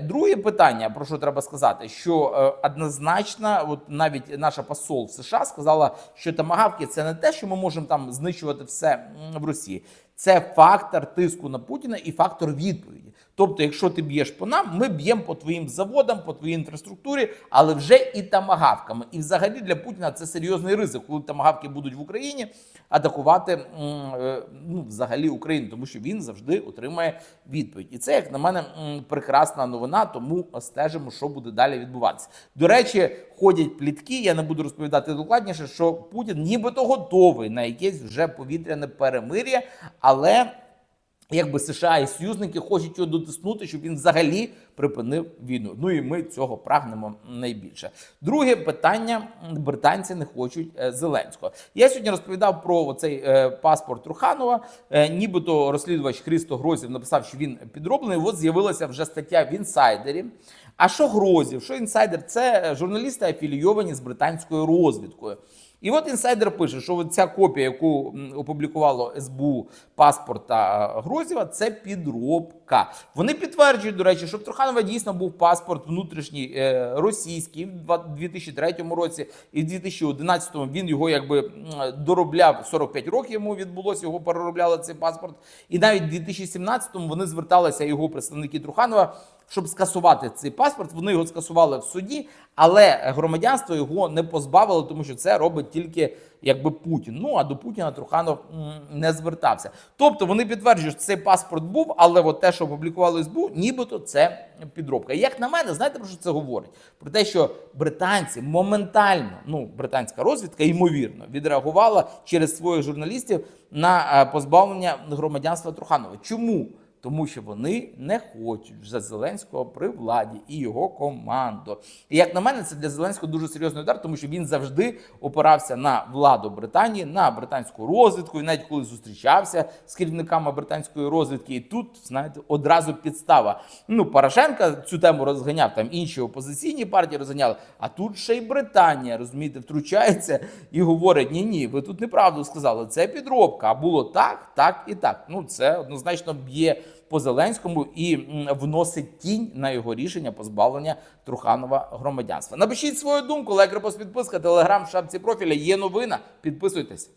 Друге питання, про що треба сказати, що е, однозначно, от навіть наша посол в США сказала, що тамагавки це не те, що ми можемо там знищувати все в Росії. Це фактор тиску на Путіна і фактор відповіді. Тобто, якщо ти б'єш по нам, ми б'ємо по твоїм заводам, по твоїй інфраструктурі, але вже і тамагавками. І взагалі для Путіна це серйозний ризик, коли тамагавки будуть в Україні атакувати е, ну, взагалі Україну, тому що він завжди отримає відповідь. І це, як на мене, прекрасна новина. Тому стежимо, що буде далі відбуватися. До речі, ходять плітки. Я не буду розповідати докладніше, що Путін нібито готовий на якесь вже повітряне перемир'я, але. Якби США і союзники хочуть його дотиснути, щоб він взагалі припинив війну. Ну і ми цього прагнемо найбільше. Друге питання: британці не хочуть е, Зеленського. Я сьогодні розповідав про цей паспорт Труханова. Е, нібито розслідувач Христо Грозів написав, що він підроблений. От з'явилася вже стаття в інсайдері. А що Грозів? Що інсайдер? Це журналісти афілійовані з британською розвідкою. І от інсайдер пише, що ця копія, яку опублікувало СБУ паспорта е, Грозєва, це підробка. Вони підтверджують, до речі, що в Труханова дійсно був паспорт внутрішній е, російський в два- 2003 році, і в 2011 він його якби доробляв 45 років. Йому відбулося його переробляли цей паспорт. І навіть в 2017 вони зверталися його представники Труханова. Щоб скасувати цей паспорт, вони його скасували в суді, але громадянство його не позбавили, тому що це робить тільки якби Путін. Ну а до Путіна Труханов не звертався. Тобто вони підтверджують, що цей паспорт був, але от те, що опублікували СБУ, нібито це підробка. Як на мене, знаєте про що це говорить? Про те, що британці моментально, ну британська розвідка ймовірно відреагувала через своїх журналістів на е, позбавлення громадянства Труханова. Чому? Тому що вони не хочуть вже Зеленського при владі і його команду. І як на мене, це для Зеленського дуже серйозний удар, тому що він завжди опирався на владу Британії, на британську розвідку, і навіть коли зустрічався з керівниками британської розвідки, і тут знаєте одразу підстава. Ну Порошенка цю тему розганяв, там інші опозиційні партії розганяли. А тут ще й Британія розумієте, втручається і говорить: ні, ні, ви тут неправду сказали. Це підробка. А було так, так і так. Ну це однозначно б'є по Зеленському і вносить тінь на його рішення позбавлення Труханова громадянства. Напишіть свою думку, лайк, репост, підписка, телеграм, шапці профіля. Є новина. Підписуйтесь.